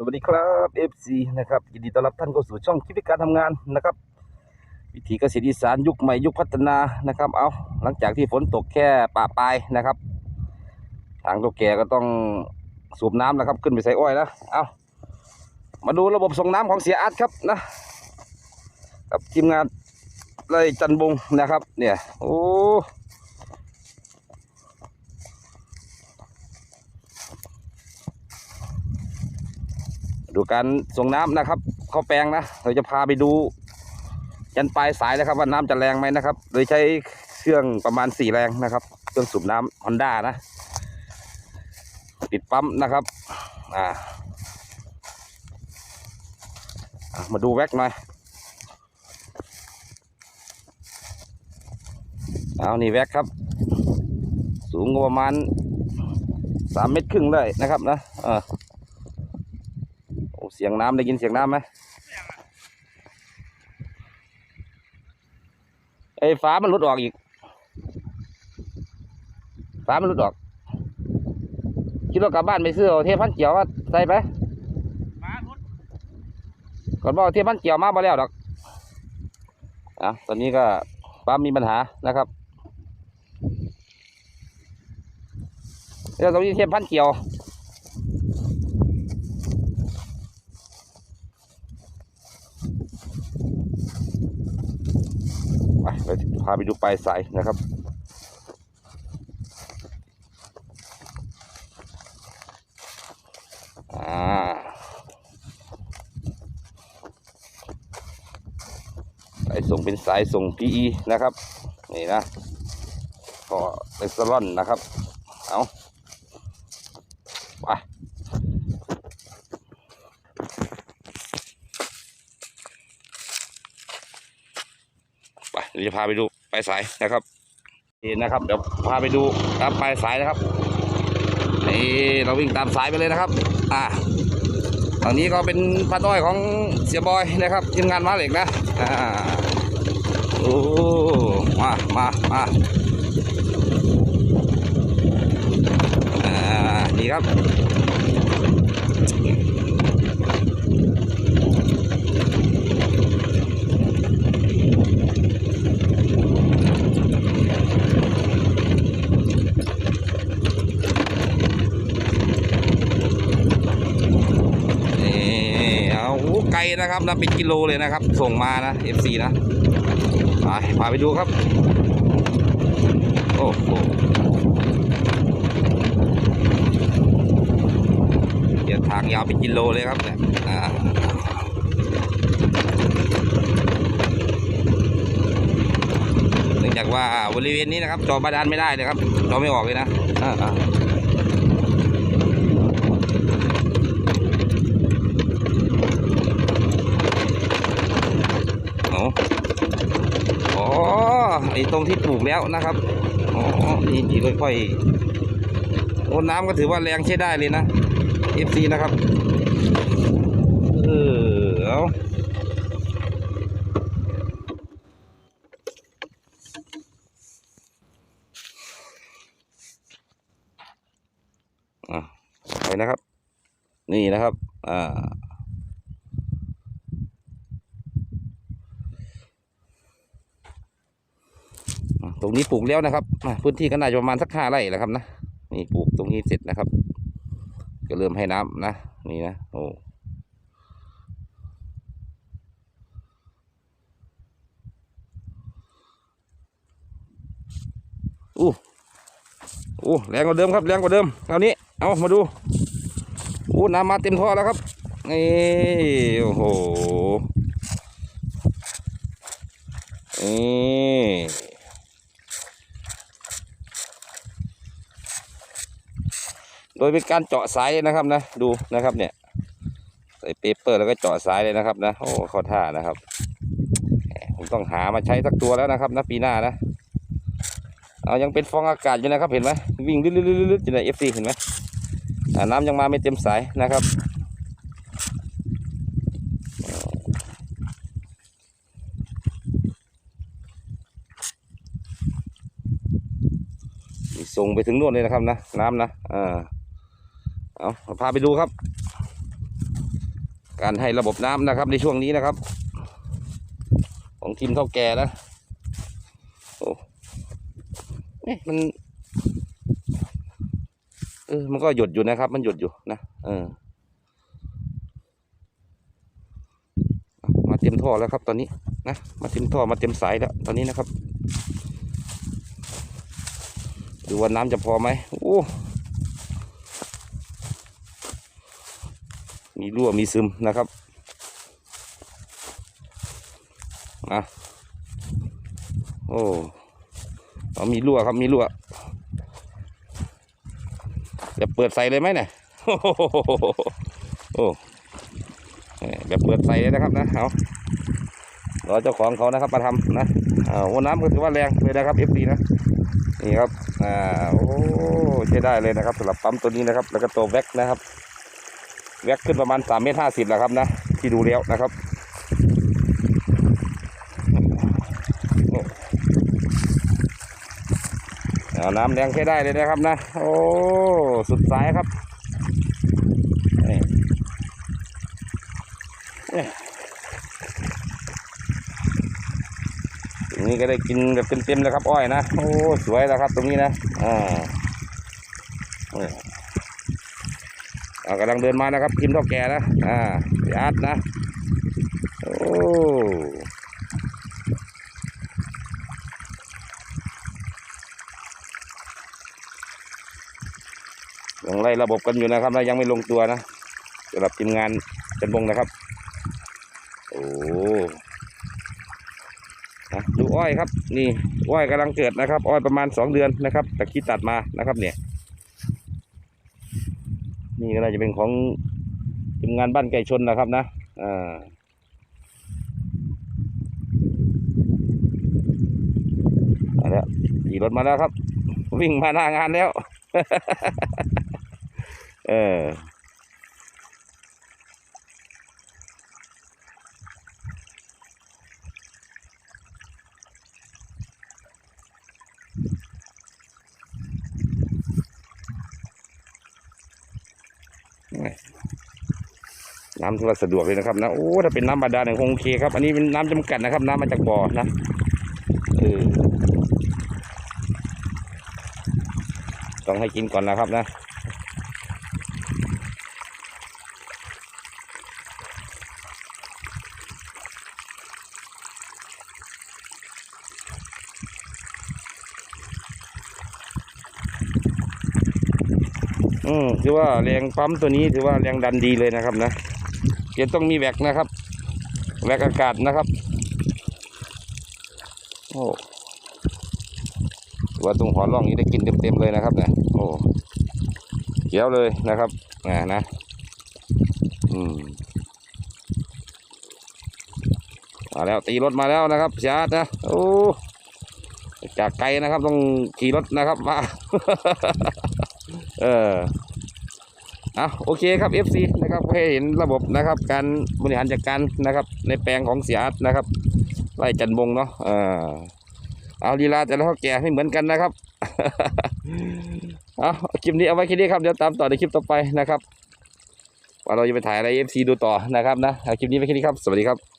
สวัสดีครับ FC นะครับยินดีต้อนรับท่านเข้าสู่ช่องคิดการทำงานนะครับ วิถีเกษตรอีสานยุคใหม่ยุคพัฒนานะครับ เอาหลังจากที่ฝนตกแค่ปะปลายนะครับ ทางตัวแก่ก็ต้องสูบน้ำนะครับ ขึ้นไปใส่อ้อยนะเอามาดูระบบส่งน้ำของเสียอาร์ตครับนะกับทีมงานไล่จันบงนะครับ เนี่ยโอ้ ดูการส่งน้ำนะครับเข้าแปลงนะเราจะพาไปดูยันปลายสายนะครับว่าน้ำจะแรงไหมนะครับ โดยใช้เครื่องประมาณสี่แรงนะครับ เครื่องสูบน้ำฮอนด้านะ ติดปั๊มนะครับอ่ามาดูแว็กหน่อยเอานี่แว็กครับ สูงประมาณสามเมตรครึ่งเลยนะครับนะเออ สียงน้ำได้ยินเสียงน้ำไหมไอ้ฟ้ามันหลุดออกอีก ฟ้ามันหลุดออก คิดว่ากลับบ้านไปซื้อเทพันเกี่ยวว่าใส่ไปฟ้ารุดก่อนบอกเอาเทพันเกี่ยวมาบ่แล้วดอกอะตอนนี้ก็ฟ้ามีปัญหานะครับเรื่องตรงนี้เทพันเกี่ยว ไปเราจะพาไปดูปลายสายนะครับอ่าสายส่งเป็นสายส่ง PE นะครับ นี่นะก็เอสลอนนะครับ เอาไป ไปเดี๋ยวจะพาไปดูปลายสายนะครับนี่นะครับ เดี๋ยวพาไปดูครับปลายสายนะครับนี่เราวิ่งตามสายไปเลยนะครับ อ่าตอนนี้ก็เป็นพันอ้อยของเสียบอยนะครับทีมงานมาเหล็กนะอ่าโอ้มามามาอ่านี่ครับ นี่เอาโอ้ ไกลนะครับนะเป็นกิโลเลยนะครับ ส่งมานะ FC นะไปพาไปดูครับโอ้โหเดี๋ยวทางยาวเป็นกิโลเลยครับเนี่ยเนื่องจากว่าบริเวณนี้นะครับ จอบาดาลไม่ได้เลยครับจอไม่ออกเลยนะอ่าอ่า โอ้อ๋อไอ้ตรงที่ปลูกแล้วนะครับอ๋อนี่นี่ค่อยๆโอ้น้ำก็ถือว่าแรงใช้ได้เลยนะ FC นะครับเออเอาไปนะครับ นี่นะครับ อ่า ตรงนี้ปลูกแล้วนะครับพื้นที่ก็น่าจะประมาณสักห้าไร่แหละครับนะนี่ปลูกตรงนี้เสร็จนะครับ ก็เริ่มให้น้ำนะนี่นะโอ้อู้อู้แรงกว่าเดิมครับแรงกว่าเดิมคราวนี้เอามาดูอู้น้ำมาเต็มท่อแล้วครับนี่โอ้โหนี่ โดยเป็นการเจาะสายนะครับนะ ดูนะครับเนี่ย ใส่เปเปอร์แล้วก็เจาะสายเลยนะครับนะโอ้ข้าท่านะครับ ผมต้องหามาใช้สักตัวแล้วนะครับนะปีหน้านะเอายังเป็นฟองอากาศอยู่นะครับเห็นไหมวิ่งลึดๆๆๆอยู่ในเอฟซีเห็นไหมน้ำยังมาไม่เต็มสายนะครับส่งไปถึงนู่นเลยนะครับนะ น้ำนะอ่า เอาพาไปดูครับ การให้ระบบน้ำนะครับ ในช่วงนี้นะครับ ของทีมเท่าแก่นะโอ้เอ๊ะมันเออมันก็หยดอยู่นะครับ มันหยดอยู่นะเออมาเต็มท่อแล้วครับ ตอนนี้นะมาเต็มท่อมาเต็มสายแล้ว ตอนนี้นะครับ ดูว่าน้ำจะพอไหมโอ้ รั่วมีซึมนะครับอะโอ้เอามีรั่วครับมีรั่วจะเปิดใส่เลยไหมเนี่ยโอ้โหโอ้แบบเปิดใส่เลยนะครับนะเอารอเจ้าของเขานะครับมาทำนะอ่าวันน้ำก็ถือว่าแรงเลยนะครับ f อนะนี่ครับอ่าโอ้ใช้ได้เลยนะครับสำหรับปั๊มตัวนี้นะครับ แล้วก็ตัวแว็กนะครับ แว็กขึ้นประมาณสามเมตรห้าสิบแล้วครับนะ ที่ดูแล้วนะครับเอาน้ำแดงใช้ได้เลยนะครับนะ โอ้ สุดสายครับตรงนี้ก็ได้กินแบบเต็มๆเลยครับ อ้อยนะ โอ้ สวยแล้วครับ ตรงนี้นะ อ่า กำลังเดินมานะครับทีมเท่าแก่นะอ่าพี่อาร์ตนะโอ้ยังไล่ระบบกันอยู่นะครับนะยังไม่ลงตัวนะสำหรับทีมงานจันบงนะครับ โอ้ดูอ้อยครับ นี่อ้อยกำลังเกิดนะครับ อ้อยประมาณสองเดือนนะครับแต่คิดตัดมานะครับเนี่ย นี่ก็น่าจะเป็นของทีมงานบ้านไก่ชนนะครับนะอ่าแล้วขี่รถมาแล้วครับ วิ่งมาหน้างานแล้ว เออ น้ำถือว่าสะดวกเลยนะครับนะโอ้ถ้าเป็นน้ำบาดาลเนี่ยคงโอเคครับ อันนี้เป็นน้ำจำกัดนะครับ น้ำมาจากบ่อนะเออต้องให้กินก่อนนะครับนะ อืมถือว่าแรงปั๊มตัวนี้ถือว่าแรงดันดีเลยนะครับนะเดี๋ยวต้องมีแวกนะครับ แวกอากาศนะครับ โอ้ถือว่าตรงหัวร่องนี้ได้กินเต็มๆเลยนะครับเนี่ยโอ้เขียวเลยนะครับอ่านะอืมมาแล้วตีรถมาแล้วนะครับชาร์จนะโอ้จากไกลนะครับต้องขี่รถนะครับมา เออเอาโอเคครับ FC นะครับให้เห็นระบบนะครับ การบริหารจัดการนะครับ ในแปลงของเสียอาร์ตนะครับไร่จันบงเนาะเออเอาลีลาแต่ละเท่าแก่ไม่เหมือนกันนะครับเอาคลิปนี้เอาไว้แค่นี้ครับเดี๋ยวตามต่อในคลิปต่อไปนะครับว่าเราจะไปถ่ายอะไร FC ดูต่อนะครับนะคลิปนี้ไว้แค่นี้ครับ สวัสดีครับ